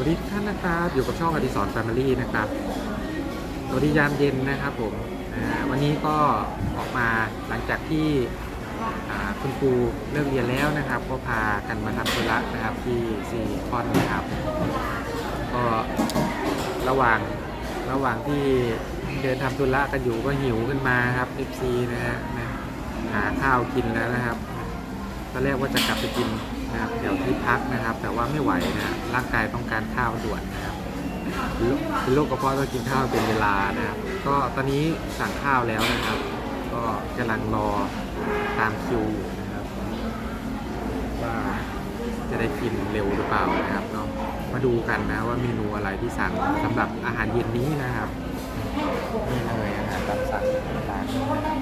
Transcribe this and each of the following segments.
วัสดีทุกท่านนะครับ อยู่กับช่องอดิสรแฟมิลี่นะครับสวัสดียามเย็นนะครับผมวันนี้ก็ออกมาหลังจากที่คุณครูเลิกเรียนแล้วนะครับ ก็พากันมาทำธุระนะครับที่ซีคอนนะครับ ก็ระหว่างระหว่างที่เดินทำธุระกันอยู่ก็หิวขึ้นมาครับ FC นะฮะนะหาข้าวกินแล้วนะครับตอนแรกว่าจะกลับไปกิน นะครับเดี๋ยวที่พักนะครับ แต่ว่าไม่ไหวนะร่างกายต้องการข้าวด่วนนะครับเป็นโรคกระเพาะต้องกินข้าวเป็นเวลานะครับก็ตอนนี้สั่งข้าวแล้วนะครับ ก็กำลังรอตามคิวอยู่นะครับว่าจะได้กินเร็วหรือเปล่านะครับเนาะมาดูกันนะว่าเมนูอะไรที่สั่งสำหรับอาหารเย็นนี้นะครับนี่เลยอาหารตามสั่งร้านนี้นะครับ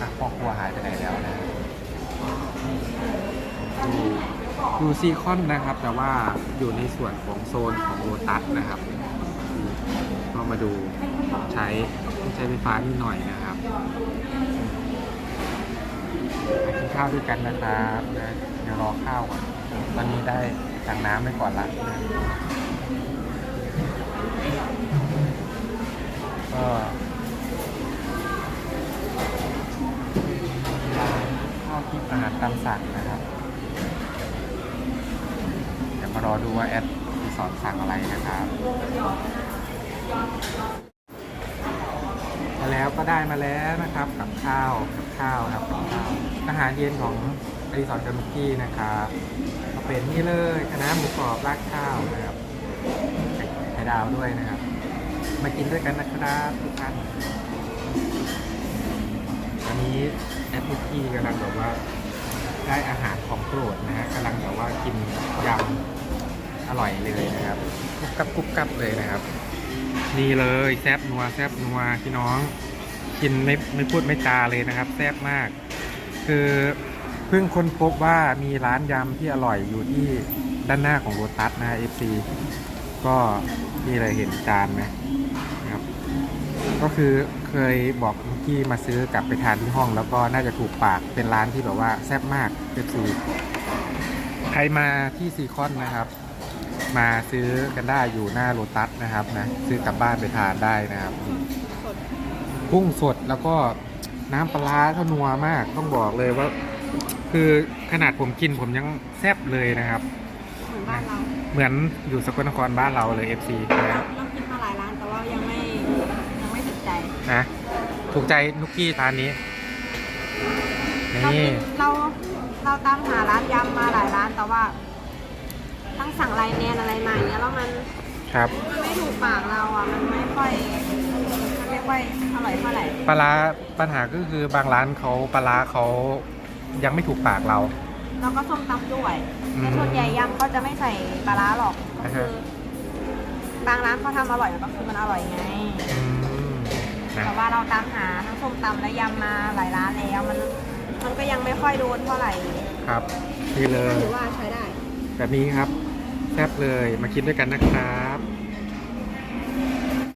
อะพ่อครัวหายไปไหนแล้วนะ อยู่ซีคอนนะครับ แต่ว่าอยู่ในส่วนของโซนของโลตัสนะครับก็มาดูใช้ใช้ไฟฟ้านิดหน่อยนะครับกินข้าวด้วยกันนะครับเดี๋ยวรอข้าวก่อนตอนนี้ได้สั่งน้ำไปก่อนละก็ร้านข้าวทิพย์อาหารตามสั่งนะครับ รอดูว่าแอดรีสอนสั่งอะไรนะครับมาแล้วก็ได้มาแล้วนะครับกับข้าวกับข้าวครับกับข้าวอาหารเย็นของอดิสรกับนุกกี้นะครับก็เป็นนี่เลยคณะหมูกรอบราดข้าวนะครับไข่ดาวด้วยนะครับ มากินด้วยกันนะครับทุกท่านตอนนี้แอดนุกกี้กำลังแบบว่าได้อาหารของโปรดนะฮะกำลังแบบว่ากินยำ อร่อยเลยนะครับกุบกับกุบกับเลยนะครับ นี่เลยแซบนัวแซบนัวพี่น้อง กินไม่ไม่พูดไม่จาเลยนะครับแซ่บมาก คือเพิ่งค้นพบว่ามีร้านยำที่อร่อยอยู่ที่ด้านหน้าของโรตัสนะ FC ก็นี่เลยเห็นจานไหมนะครับ ก็คือเคยบอกเมื่มาซื้อกลับไปทานที่ห้อง แล้วก็น่าจะถูกปากเป็นร้านที่แบบว่าแซ่บมาก FC ใครมาที่ซีคอนนะครับ มาซื้อกันได้อยู่หน้าโรตัสนะครับนะซื้อกลับบ้านไปทานได้นะครับกุ้งสดแล้วก็น้ำปลาร้าก็นัวมากต้องบอกเลยว่า คือขนาดผมกินผมยังแซ่บเลยนะครับ เหมือนบ้านเราเหมือนอยู่สกลนครบ้านเราเลย FC นะครับเรากินมาหลายร้านแต่ว่ายังไม่ยังไม่ติดใจนะถูกใจนุกกี้ร้านนี้เรานี่กินเราเราตามหาร้านยำมาหลายร้านแต่ว่าทั้ง สั่งไลน์แมนอะไรมาอย่างเงี้ยแล้วมันครับมันไม่ถูกปากเราอะมันไม่ค่อยมันไม่ค่อยอร่อยเท่าไหร่ปลาร้าปัญหาก็คือบางร้านเขาปลาร้าเขายังไม่ถูกปากเรา แล้วก็ส้มตำด้วยอืมแต่ส่วนใหญ่ยำเขาจะไม่ใส่ปลาร้าหรอกก็อ่าคืฮะอบางร้านเขาทำอร่อยก็คือมันอร่อยไงอืมนะแต่ว่าเราตามหาทั้งส้มตำและยำมาหลายร้านแล้วมันมันก็ยังไม่ค่อยโดนเท่าไหร่ครับนี่เลยถือว่าใช้ได้ แบบนี้ครับแซ่บเลย มากินด้วยกันนะครับ